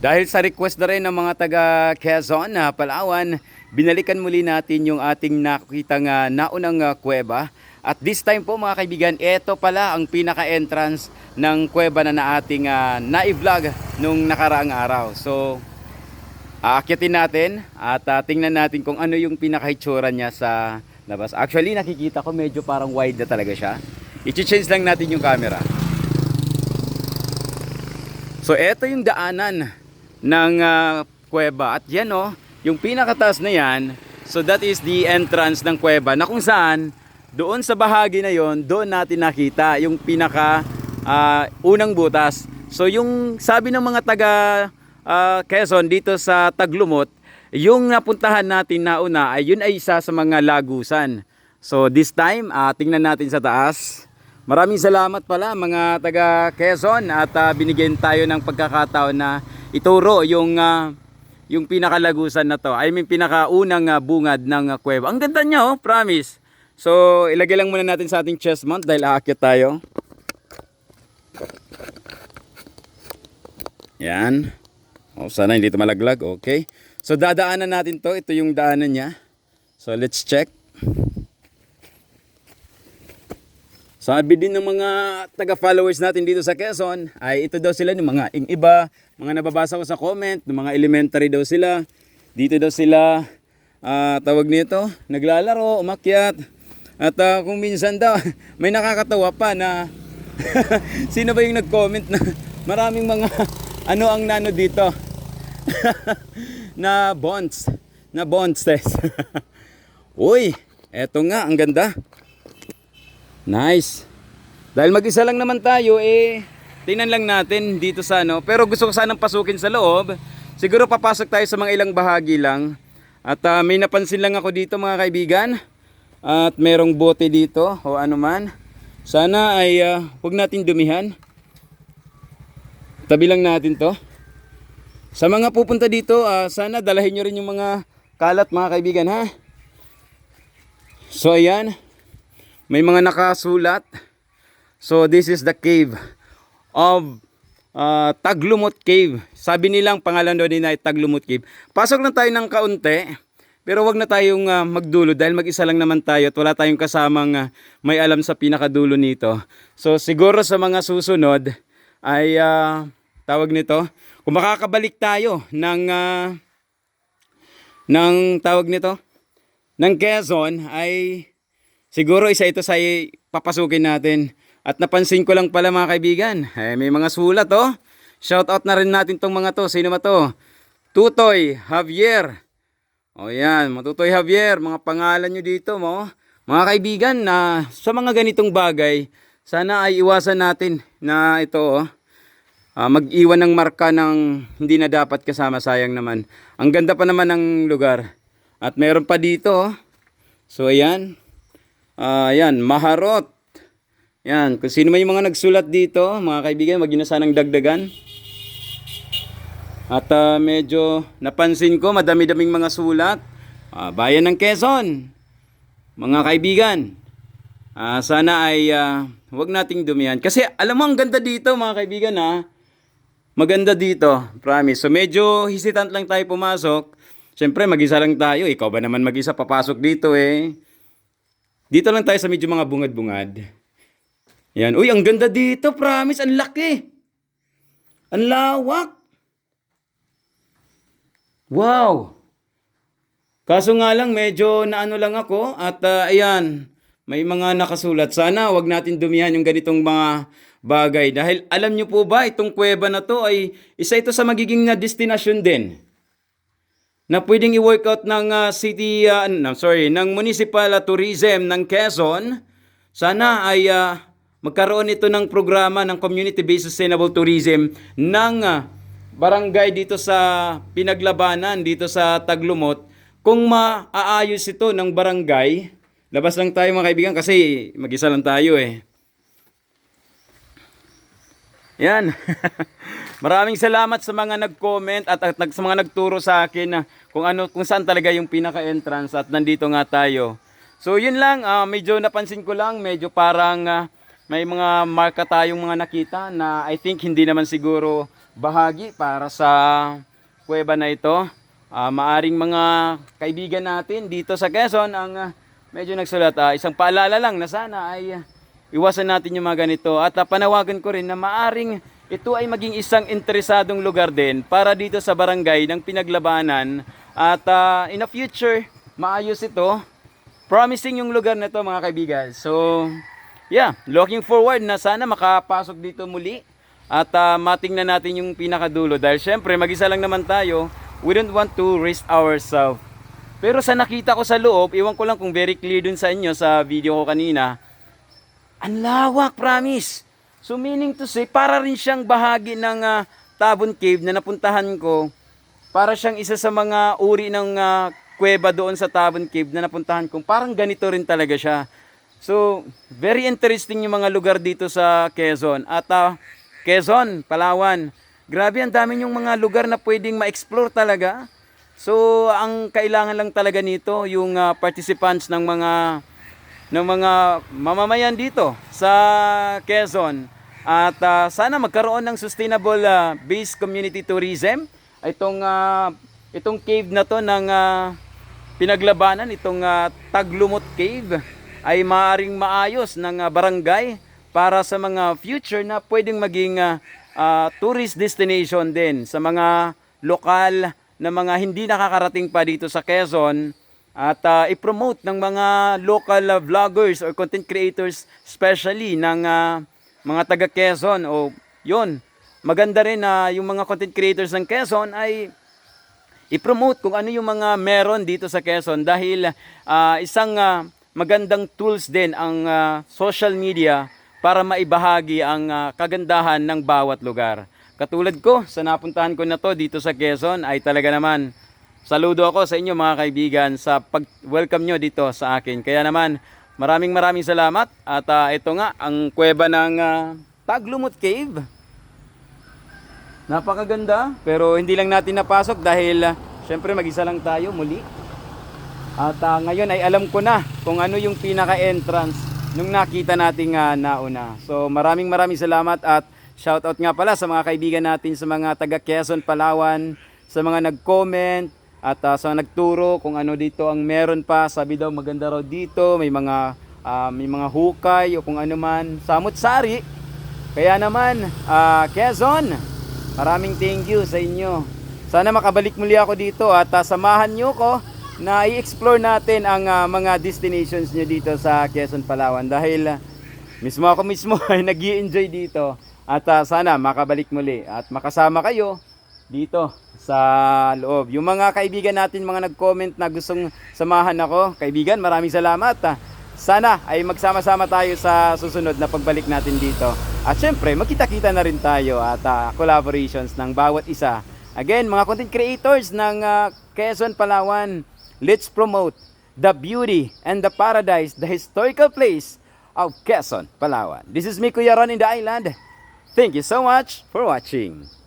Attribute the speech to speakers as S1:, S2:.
S1: Dahil sa request na rin ng mga taga Quezon na Palawan, binalikan muli natin yung ating nakikitang uh, naunang uh, kuweba. At this time po mga kaibigan, ito pala ang pinaka-entrance ng kuweba na na ating uh, na-vlog nung nakaraang araw. So, aakyatin natin at uh, tingnan natin kung ano yung pinaka-hitsura niya sa labas. Actually, nakikita ko medyo parang wide na talaga siya. I-change lang natin yung camera. So, ito yung daanan ng uh, kuweba. At yan oh, yung pinakataas na yan, so that is the entrance ng kuweba na kung saan, doon sa bahagi na yon, doon natin nakita yung pinaka uh, unang butas. So yung sabi ng mga taga uh, Quezon dito sa Taglumot, yung napuntahan natin na una ay yun ay isa sa mga lagusan. So this time, uh, tingnan natin sa taas. Maraming salamat pala mga taga Quezon at uh, binigyan tayo ng pagkakataon na ituro yung uh, yung pinakalagusan na to. I mean pinakaunang uh, bungad ng uh, kuweba. Ang ganda niya oh, promise. So ilagay lang muna natin sa ating chest mount dahil aakyat tayo. Yan. Oh, sana hindi ito malaglag. Okay. So dadaanan natin to. Ito yung daanan niya. So let's check. Sabi din ng mga taga-followers natin dito sa Quezon, ay ito daw sila ng mga ing iba, mga nababasa ko sa comment, ng mga elementary daw sila. Dito daw sila, ah, tawag nito, naglalaro, umakyat. At ah, kung minsan daw, may nakakatawa pa na, sino ba yung nag-comment na maraming mga, ano ang nano dito? na bonds, na bonds test. Uy, eto nga, ang ganda. Nice. Dahil mag-isa lang naman tayo, eh, tingnan lang natin dito sa ano. Pero gusto ko sanang pasukin sa loob. Siguro papasok tayo sa mga ilang bahagi lang. At ah, may napansin lang ako dito mga kaibigan. At merong bote dito o ano man. Sana ay ah, huwag natin dumihan. Tabi lang natin to. Sa mga pupunta dito, ah, sana dalahin nyo rin yung mga kalat mga kaibigan ha. So ayan. May mga nakasulat. So this is the cave of uh, Taglumot Cave. Sabi nilang pangalan doon nila ay Taglumot Cave. Pasok lang tayo ng kaunti. Pero wag na tayong uh, magdulo dahil mag-isa lang naman tayo at wala tayong kasamang uh, may alam sa pinakadulo nito. So siguro sa mga susunod ay uh, tawag nito, kung makakabalik tayo ng uh, ng tawag nito ng Quezon ay Siguro isa ito sa papasukin natin. At napansin ko lang pala mga kaibigan, eh, may mga sulat oh. Shout out na rin natin tong mga to. Sino ba to? Tutoy Javier. O yan, Matutoy Javier, mga pangalan nyo dito mo. Mga kaibigan, na sa mga ganitong bagay, sana ay iwasan natin na ito oh. Ah, mag-iwan ng marka ng hindi na dapat kasama, sayang naman. Ang ganda pa naman ng lugar. At meron pa dito oh. So ayan, Ah, yan, maharot. Yan, kung sino yung mga nagsulat dito, mga kaibigan, wag niyo na sanang dagdagan. At ah, medyo napansin ko, madami-daming mga sulat. Ah, bayan ng Quezon. Mga kaibigan, ah, sana ay ah, wag nating dumihan. Kasi alam mo, ang ganda dito, mga kaibigan, ha? Maganda dito, promise. So medyo hesitant lang tayo pumasok. Siyempre, mag-isa lang tayo. Ikaw ba naman mag-isa papasok dito, eh? Dito lang tayo sa medyo mga bungad-bungad. Yan. Uy, ang ganda dito, promise. Ang laki. Ang lawak. Wow. Kaso nga lang, medyo naano lang ako. At ah, ayan, may mga nakasulat. Sana wag natin dumihan yung ganitong mga bagay. Dahil alam nyo po ba, itong kuweba na to ay isa ito sa magiging na destinasyon din na pwedeng i-workout ng uh, city, uh, no, sorry, ng municipal uh, tourism ng Quezon. Sana ay uh, magkaroon ito ng programa ng community-based sustainable tourism ng uh, barangay dito sa pinaglabanan, dito sa Taglumot. Kung maaayos ito ng barangay, labas lang tayo mga kaibigan kasi mag-isa lang tayo eh. Yan. Maraming salamat sa mga nag-comment at, at, at sa mga nagturo sa akin na kung ano kung saan talaga yung pinaka-entrance at nandito nga tayo. So yun lang, ah, medyo napansin ko lang, medyo parang ah, may mga marka tayong mga nakita na I think hindi naman siguro bahagi para sa kuweba na ito. Ah, maaring mga kaibigan natin dito sa Quezon ang ah, medyo nagsulat. Ah, isang paalala lang na sana ay ah, iwasan natin yung mga ganito. At ah, panawagan ko rin na maaring ito ay maging isang interesadong lugar din para dito sa barangay ng pinaglabanan. At ah, in the future, maayos ito. Promising yung lugar na to mga kaibigan. So, yeah, looking forward na sana makapasok dito muli at ah, matingnan natin yung pinakadulo dahil syempre mag-isa lang naman tayo, we don't want to risk ourselves. Pero sa nakita ko sa loob, iwan ko lang kung very clear dun sa inyo sa video ko kanina, ang lawak, promise. So meaning to say, para rin siyang bahagi ng ah, Tabon Cave na napuntahan ko. Para siyang isa sa mga uri ng ah, kuweba doon sa Tabon Cave na napuntahan ko. Parang ganito rin talaga siya. So, very interesting yung mga lugar dito sa Quezon. At ah, Quezon, Palawan, grabe ang dami yung mga lugar na pwedeng ma-explore talaga. So, ang kailangan lang talaga nito, yung ah, participants ng mga ng mga mamamayan dito sa Quezon. At ah, sana magkaroon ng sustainable ah, based community tourism. Itong ah, itong cave na to ng ah, pinaglabanan, itong ah, Taglumot Cave ay maaring maayos ng ah, barangay para sa mga future na pwedeng maging ah, ah, tourist destination din sa mga lokal na mga hindi nakakarating pa dito sa Quezon at ah, i-promote ng mga local ah, vloggers or content creators especially ng ah, mga taga Quezon. O yon maganda rin na yung mga content creators ng Quezon ay i-promote kung ano yung mga meron dito sa Quezon. Dahil ah, isang ah, magandang tools din ang ah, social media para maibahagi ang ah, kagandahan ng bawat lugar. Katulad ko, sa napuntahan ko na to dito sa Quezon ay talaga naman saludo ako sa inyo mga kaibigan sa pag-welcome nyo dito sa akin. Kaya naman maraming maraming salamat at ah, ito nga ang kuweba ng ah, Taglumot Cave. Napakaganda, pero hindi lang natin napasok dahil uh, syempre mag-isa lang tayo muli. At ah, ngayon ay alam ko na kung ano yung pinaka-entrance nung nakita nating ah, nauna. So maraming maraming salamat at shoutout nga pala sa mga kaibigan natin sa mga taga Quezon, Palawan, sa mga nag-comment at ah, sa nagturo kung ano dito ang meron pa. Sabi daw maganda raw dito, may mga ah, may mga hukay o kung ano man. Samut-sari. Kaya naman, ah, Quezon, Maraming thank you sa inyo. Sana makabalik muli ako dito at ah, samahan nyo ko na i-explore natin ang ah, mga destinations nyo dito sa Quezon, Palawan. Dahil ah, mismo ako mismo ay nag enjoy dito. At ah, sana makabalik muli at makasama kayo dito sa loob. Yung mga kaibigan natin, mga nag-comment na gustong samahan ako, kaibigan, maraming salamat. ah. Sana ay magsama-sama tayo sa susunod na pagbalik natin dito. At syempre, magkita-kita na rin tayo at ah, collaborations ng bawat isa. Again, mga content creators ng ah, Quezon, Palawan, let's promote the beauty and the paradise, the historical place of Quezon, Palawan. This is me, Kuya in the island. Thank you so much for watching.